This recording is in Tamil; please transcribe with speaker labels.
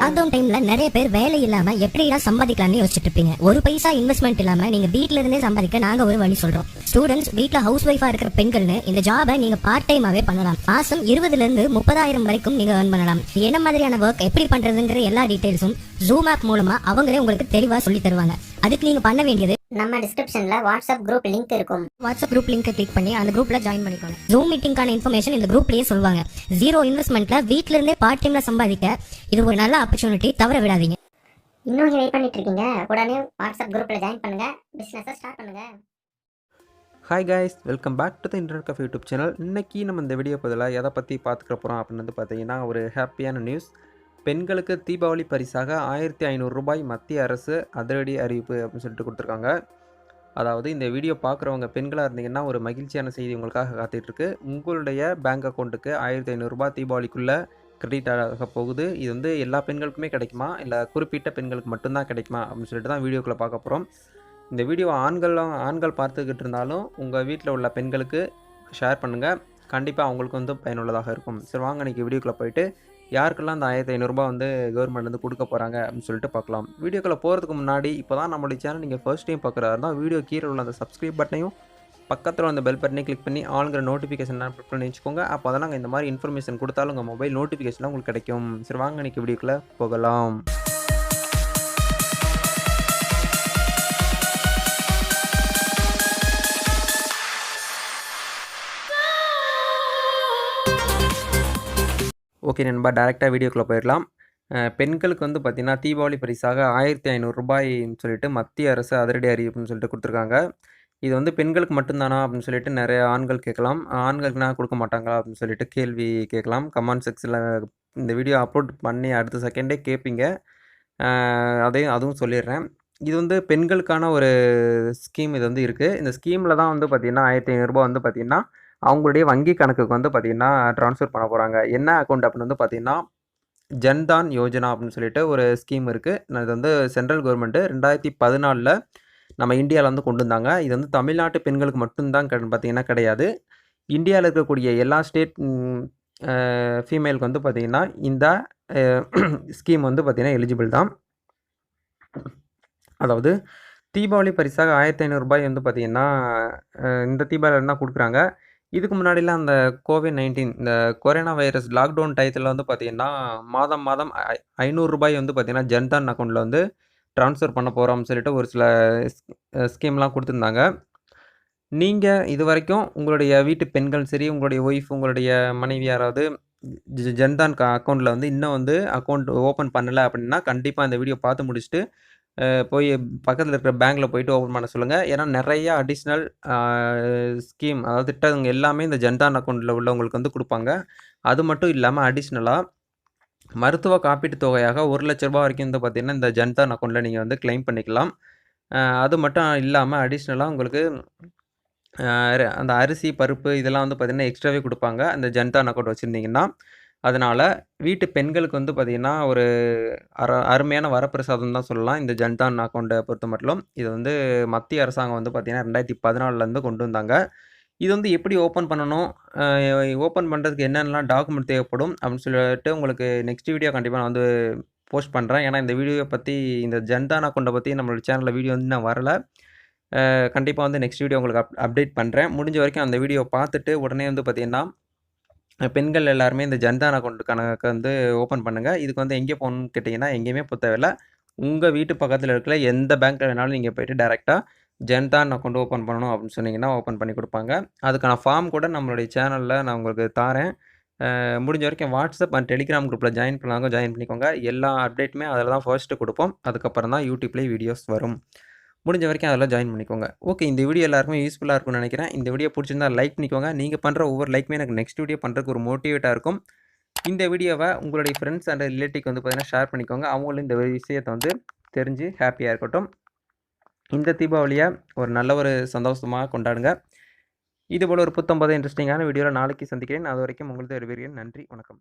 Speaker 1: லாக்டவுன் டைம்ல நிறைய பேர் வேலை இல்லாம எப்படிடா சம்பாதிக்கலாம்னு யோசிச்சுட்டு இருப்பீங்க. ஒரு பைசா இன்வெஸ்ட்மெண்ட் இல்லாம நீங்க வீட்ல இருந்தே சம்பாதிக்க நாங்க ஒரு வழி சொல்றோம். ஸ்டூடெண்ட்ஸ் வீட்ல ஹவுஸ் ஒய்ஃபா இருக்கிற பெண்கள்னு இந்த ஜாபை நீங்க பார்ட் டைமாவே பண்ணலாம். மாசம் இருபதுல இருந்து முப்பதாயிரம் வரைக்கும் நீங்க ஏர்ன் பண்ணலாம். என்ன மாதிரியான ஒர்க் எப்படி பண்றதுங்கிற எல்லா டீடைல்ஸும் ஜூம் ஆப் மூலமா அவங்களே உங்களுக்கு தெளிவா சொல்லி தருவாங்க. அதுக்கு நீங்க பண்ண வேண்டியது
Speaker 2: நம்ம டிஸ்கிரிப்ஷன்ல வாட்ஸ்அப் குரூப் லிங்க் இருக்கும்.
Speaker 1: வாட்ஸ்அப் குரூப் லிங்கை கிளிக் பண்ணி அந்த குரூப்ல ஜாயின் பண்ணிக்கோங்க. ஜூம் மீட்டிங்கான இன்ஃபர்மேஷன் இந்த குரூப்லயே சொல்லுவாங்க. ஜீரோ இன்வெஸ்ட்மெண்ட்ல வீட்ல இருந்தே பார்ட் டைம்ல சம்பாதிக்க இது ஒரு நல்ல ஆப்பர்ச்சுனிட்டி தவற விடாதீங்க.
Speaker 2: இன்னும் வெயிட் பண்ணிட்டு இருக்கீங்க. உடனே வாட்ஸ்அப் குரூப்ல ஜாயின் பண்ணுங்க. பிசினஸ் ஸ்டார்ட் பண்ணுங்க.
Speaker 3: Hi guys welcome back to the internet cafe YouTube channel இன்னைக்கு நம்ம இந்த வீடியோ பதிலாக எதை பற்றி பார்த்துக்க போகிறோம் அப்படின்னு வந்து பார்த்தீங்கன்னா ஒரு ஹாப்பியான நியூஸ் பெண்களுக்கு தீபாவளி பரிசாக ஆயிரத்தி ஐநூறு ரூபாய் மத்திய அரசு அதிரடி அறிவிப்பு அப்படின்னு சொல்லிட்டு கொடுத்துருக்காங்க. அதாவது இந்த வீடியோ பார்க்குறவங்க பெண்களாக இருந்தீங்கன்னா ஒரு மகிழ்ச்சியான செய்தி உங்களுக்காக காத்துட்ருக்கு. உங்களுடைய பேங்க் அக்கௌண்ட்டுக்கு ஆயிரத்தி ஐநூறுரூபா தீபாவளிக்குள்ளே கிரெடிட் ஆக போகுது. இது வந்து எல்லா பெண்களுக்குமே கிடைக்குமா? இல்லை குறிப்பிட்ட பெண்களுக்கு மட்டும்தான் கிடைக்குமா? அப்படின்னு சொல்லிட்டு தான் வீடியோக்குள்ளே பார்க்க போகிறோம் இந்த வீடியோ ஆண்கள் ஆண்கள் பார்த்துக்கிட்டு இருந்தாலும் உங்கள் வீட்டில் உள்ள பெண்களுக்கு ஷேர் பண்ணுங்கள் கண்டிப்பாக அவங்களுக்கு வந்து பயனுள்ளதாக இருக்கும். சரி வாங்க இன்றைக்கி வீடியோக்குள்ளே போயிட்டு யாருக்கெல்லாம் அந்த ஆயிரத்தி ஐநூறுரூபா வந்து கவர்மெண்ட்லேருந்து கொடுக்க போகிறாங்க அப்படின்னு சொல்லிட்டு பார்க்கலாம். வீடியோக்குள்ளே போகிறதுக்கு முன்னாடி இப்போ தான் நம்மளுடைய சேனல் நீங்கள் ஃபர்ஸ்ட் டைம் பார்க்குறாருன்னா வீடியோ கீழே உள்ள அந்த சப்ஸ்கிரைப் பட்டனையும் பக்கத்தில் அந்த பெல் பட்டனே கிளிக் பண்ணி ஆளுங்கிற நோட்டிஃபிகேஷன் ப்ரிப் பண்ணி வச்சுக்கோங்க. அப்போ தான் நாங்கள் இந்த மாதிரி இன்ஃபர்மேஷன் கொடுத்தாலும் உங்கள் மொபைல் நோட்டிஃபிகேஷன்லாம் உங்களுக்கு கிடைக்கும். சரி வாங்க இன்றைக்கி வீடியோக்குள்ளே போகலாம். ஓகே நண்பா டேரெக்டாக வீடியோக்குள்ளே போயிடலாம். பெண்களுக்கு வந்து பார்த்திங்கன்னா தீபாவளி பரிசாக ஆயிரத்தி ஐநூறுரூபாய்ன்னு சொல்லிட்டு மத்திய அரசு அதிரடி அறிவிப்புன்னு சொல்லிட்டு கொடுத்துருக்காங்க. இது வந்து பெண்களுக்கு மட்டும்தானா அப்படின்னு சொல்லிட்டு நிறைய ஆண்கள் கேட்கலாம். ஆண்களுக்குனா கொடுக்க மாட்டாங்களா அப்படின்னு சொல்லிட்டு கேள்வி கேட்கலாம். கமெண்ட் செக்ஷனில் இந்த வீடியோ அப்லோட் பண்ணி அடுத்த செகண்டே கேட்பீங்க அதையும் அதுவும் சொல்லிடுறேன். இது வந்து பெண்களுக்கான ஒரு ஸ்கீம் இது வந்து இருக்குது இந்த ஸ்கீமில் தான் வந்து பார்த்திங்கன்னா ஆயிரத்தி ஐநூறுரூபா வந்து பார்த்திங்கன்னா அவங்களுடைய வங்கி கணக்குக்கு வந்து பார்த்திங்கன்னா ட்ரான்ஸ்ஃபர் பண்ண போகிறாங்க என்ன அக்கௌண்ட் அப்படின்னு வந்து பார்த்திங்கன்னா ஜன்தான் யோஜனா அப்படின்னு சொல்லிட்டு ஒரு ஸ்கீம் இருக்குது இது வந்து சென்ட்ரல் கவர்மெண்ட்டு ரெண்டாயிரத்தி பதினாலில் நம்ம இந்தியாவில் வந்து கொண்டு வந்தாங்க. இது வந்து தமிழ்நாட்டு பெண்களுக்கு மட்டும்தான் க பார்த்திங்கன்னா கிடையாது. இந்தியாவில் இருக்கக்கூடிய எல்லா ஸ்டேட் ஃபீமேலுக்கு வந்து பார்த்திங்கன்னா இந்த ஸ்கீம் வந்து பார்த்திங்கன்னா எலிஜிபிள் தான். அதாவது தீபாவளி பரிசாக ஆயிரத்தி ஐநூறுரூபாய் வந்து பார்த்திங்கன்னா இந்த தீபாவளி தான் கொடுக்குறாங்க. இதுக்கு முன்னாடிலாம் அந்த கோவிட் நைன்டீன் இந்த கொரோனா வைரஸ் லாக்டவுன் டயத்தில் வந்து பார்த்திங்கன்னா மாதம் மாதம் ஐ- ஐநூறு ரூபாய் வந்து பார்த்திங்கன்னா ஜன்தான் அக்கௌண்ட்டில் வந்து ட்ரான்ஸ்ஃபர் பண்ண போகிறோம்னு சொல்லிட்டு ஒரு சில ஸ்கீம்லாம் கொடுத்துருந்தாங்க. நீங்கள் இது வரைக்கும் உங்களுடைய வீட்டு பெண்கள் சரி உங்களுடைய ஒய்ஃப் உங்களுடைய மனைவி யாராவது ஜன்தான் அக்கௌண்ட்டில் வந்து இன்னும் வந்து அக்கௌண்ட் ஓப்பன் பண்ணலை அப்படின்னா கண்டிப்பாக இந்த வீடியோ பார்த்து முடிச்சுட்டு போய் பக்கத்தில் இருக்கிற பேங்க்கில் போயிட்டு ஓப்பன் பண்ண சொல்லுங்கள் ஏன்னா நிறையா அடிஷ்னல் ஸ்கீம் அதாவது திட்டங்கள் எல்லாமே இந்த ஜன்தான் அக்கௌண்ட்டில் உள்ளவங்களுக்கு வந்து கொடுப்பாங்க. அது மட்டும் இல்லாமல் அடிஷ்னலாக மருத்துவ காப்பீட்டு தொகையாக ஒரு லட்ச ரூபா வரைக்கும் வந்து பார்த்திங்கன்னா இந்த ஜன்தான் அக்கௌண்ட்டில் நீங்கள் வந்து கிளைம் பண்ணிக்கலாம். அது மட்டும் இல்லாமல் அடிஷ்னலாக உங்களுக்கு அந்த அரிசி பருப்பு இதெல்லாம் வந்து பார்த்திங்கன்னா எக்ஸ்ட்ராவே கொடுப்பாங்க. அந்த ஜன்தான் அக்கௌண்ட் வச்சுருந்தீங்கன்னா. அதனால் வீட்டு பெண்களுக்கு வந்து பார்த்திங்கன்னா ஒரு அர அருமையான வரப்பிரசாதம் தான் சொல்லலாம். இந்த ஜன்தான் அக்கௌண்ட்டை பொறுத்த மட்டும் இது வந்து மத்திய அரசாங்கம் வந்து பார்த்திங்கன்னா ரெண்டாயிரத்தி பதினாலருந்து கொண்டு வந்தாங்க. இது வந்து எப்படி ஓப்பன் பண்ணணும்? ஓப்பன் பண்ணுறதுக்கு என்னென்னலாம் டாக்குமெண்ட் தேவைப்படும்? அப்படின்னு சொல்லிட்டு உங்களுக்கு நெக்ஸ்ட் வீடியோ கண்டிப்பாக நான் வந்து போஸ்ட் பண்ணுறேன் ஏன்னா இந்த வீடியோவை பற்றி இந்த ஜன்தான் அக்கௌண்ட்டை பற்றி நம்மளோட சேனலில் வீடியோ வந்து நான் வரல. கண்டிப்பாக வந்து நெக்ஸ்ட் வீடியோ உங்களுக்கு அப் அப்டேட் பண்ணுறேன் முடிஞ்ச வரைக்கும் அந்த வீடியோ பார்த்துட்டு உடனே வந்து பார்த்திங்கன்னா பெண்கள் எல்லாருமே இந்த ஜன்தான் அக்கௌண்ட் கணக்கு வந்து ஓப்பன் பண்ணுங்கள் இதுக்கு வந்து எங்கே போகணும்னு கேட்டிங்கன்னா எங்கேயுமே போக தேவையில்லை. உங்கள் வீட்டு பக்கத்தில் இருக்கிற எந்த பேங்க்கில் வேணாலும் நீங்கள் போயிட்டு டேரெக்டாக ஜன்தான் அக்கௌண்ட் ஓப்பன் பண்ணணும் அப்படின்னு சொன்னீங்கன்னா ஓப்பன் பண்ணி கொடுப்பாங்க. அதுக்கான ஃபார்ம் கூட நம்மளுடைய சேனலில் நான் உங்களுக்கு தாரேன். முடிஞ்ச வரைக்கும் வாட்ஸ்அப் அண்ட் டெலிகிராம் குரூப்பில் ஜாயின் பண்ணாங்க ஜாயின் பண்ணிக்கோங்க. எல்லா அப்டேட்டுமே அதில் தான் ஃபர்ஸ்ட்டு கொடுப்போம். அதுக்கப்புறம் தான் யூடியூப்லேயே வீடியோஸ் வரும். முடிஞ்ச வரைக்கும் அதெல்லாம் ஜாயின் பண்ணிக்கோங்க. ஓகே இந்த வீடியோ எல்லாருக்குமே யூஸ்ஃபுல்லாக இருக்கும்னு நினைக்கிறேன். இந்த வீடியோ பிடிச்சிருந்தா லைக் பண்ணிக்கோங்க. நீங்கள் பண்ணுற ஒவ்வொரு லைக்குமே எனக்கு நெக்ஸ்ட் வீடியோ பண்ணுறதுக்கு ஒரு மோட்டிவேட்டாக இருக்கும். இந்த வீடியோவை உங்களுடைய ஃப்ரெண்ட்ஸ் அண்ட் ரிலேட்டிவ்க்கு வந்து பார்த்தீங்கன்னா ஷேர் பண்ணிக்கோங்க. அவங்களும் இந்த விஷயத்தை வந்து தெரிஞ்சு ஹாப்பியாக இருக்கட்டும். இந்த தீபாவளியை ஒரு நல்ல ஒரு சந்தோஷமாக கொண்டாடுங்க. இதுபோல் ஒரு புத்தம்பது இன்ட்ரெஸ்டிங்கான வீடியோவில் நாளைக்கு சந்திக்கிறேன். அது வரைக்கும் உங்களுக்கு வருவீர்கள் நன்றி வணக்கம்.